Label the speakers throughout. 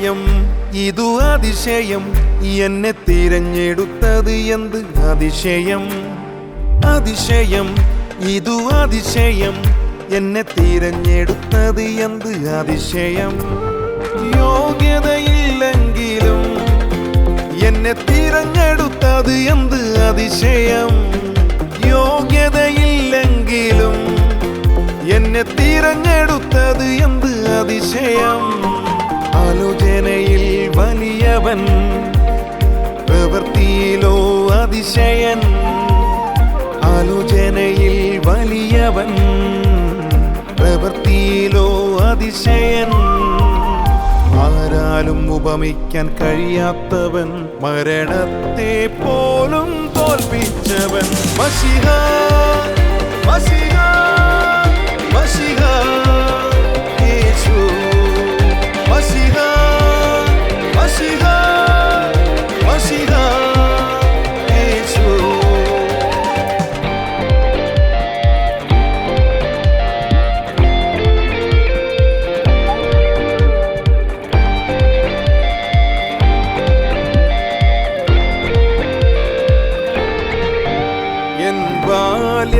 Speaker 1: അതിശയം ഇതു അതിശയം. എന്നെ തിരഞ്ഞെടുത്തത് എന്ത് അതിശയം? അതിശയം ഇതു അതിശയം. എന്നെ തിരഞ്ഞെടുത്തത് എന്ത് അതിശയം? യോഗ്യതയില്ലെങ്കിലും എന്നെ തിരഞ്ഞെടുത്തത് എന്ത് അതിശയം? യോഗ്യതയില്ലെങ്കിലും എന്നെ തിരഞ്ഞെടുത്തത് എന്ത് അതിശയം? വലിയവൻ പ്രവൃത്തിയിലോ അതിശയൻ ആലോചനയിൽ വലിയവൻ പ്രവൃത്തിയിലോ അതിശയൻ. ആരാലും ഉപമിക്കാൻ കഴിയാത്തവൻ മരണത്തെ പോലും തോൽപ്പിച്ചവൻ. മഷിഹ മഷിഹ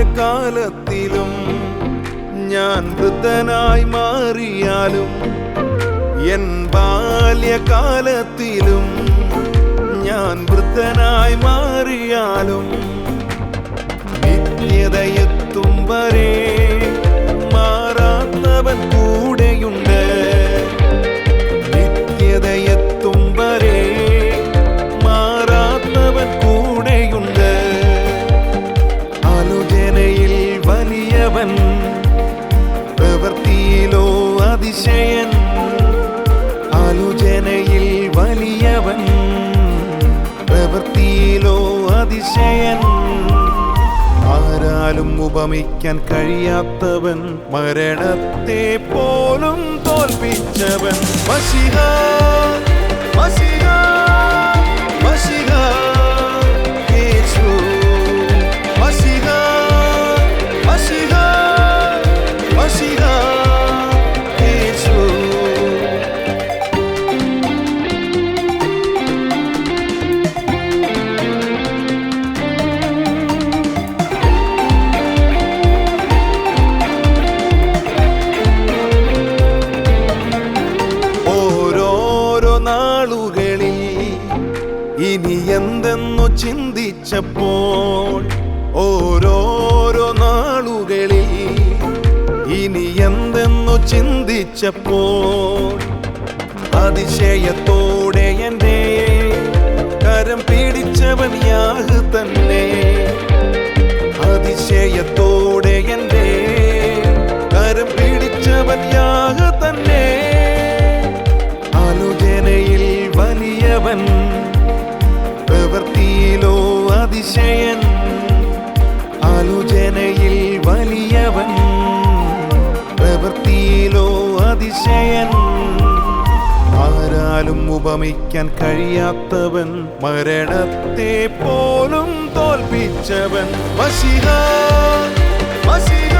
Speaker 1: ബാല്യകാലത്തിലും ഞാൻ വൃദ്ധനായി മാറിയാലും എൻ ബാല്യകാലത്തിലും ഞാൻ വൃദ്ധനായി മാറിയാലും നിത്യതയെത്തും വരെ പ്രവൃത്തിയിലോ അതിശയൻ. ആരാലും ഉപമിക്കാൻ കഴിയാത്തവൻ മരണത്തെ പോലും തോൽപ്പിച്ചവൻ. മഷിഹ മഷിഹ ചിന്തിച്ചപ്പോൾ ഓരോരോ നാളുകളിൽ ഇനി എന്തെന്നു ചിന്തിച്ചപ്പോൾ അതിശയത്തോടെ എന്റെ കരം പിടിച്ചവൻ യാഹ് തന്നെ. അതിശയത്തോടെ എന്റെ കരം പിടിച്ചവൻ യാഹ് തന്നെ. ആലോചനയിൽ വലിയവൻ പ്രവൃത്തിയിലോ അതിശയൻ ആലോചനയിൽ വലിയവൻ പ്രവൃത്തിയിലോ അതിശയൻ. ആരാലും ഉപമിക്കാൻ കഴിയാത്തവൻ മരണത്തെ പോലും തോൽപ്പിച്ചവൻ. മഷിഹ മഷിഹ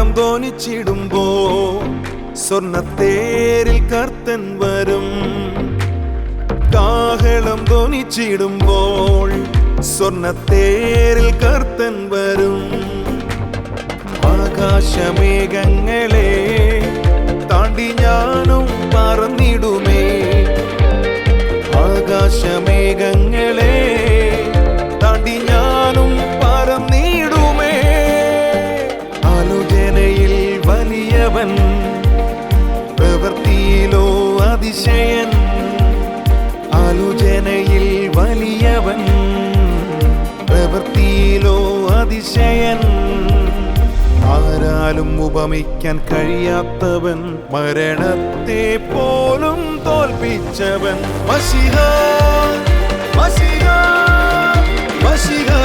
Speaker 1: കാഹളം തോന്നിച്ചിടുമ്പോ സ്വർണത്തേരിൽ കർത്തൻ വരും. കാഹളം തോന്നിച്ചിടുമ്പോൾ സ്വർണത്തേരിൽ കർത്തൻ വരും. ആകാശമേഘങ്ങളെ താണ്ടി ഞാനും പറന്നിടുമേ ആകാശമേഘങ്ങളെ അതിശയൻ ആരാലും ഉപമിക്കാൻ കഴിയാത്തവൻ മരണത്തെ പോലും തോൽപ്പിച്ചവൻ. മഷിഹ മഷിഹ മഷിഹ.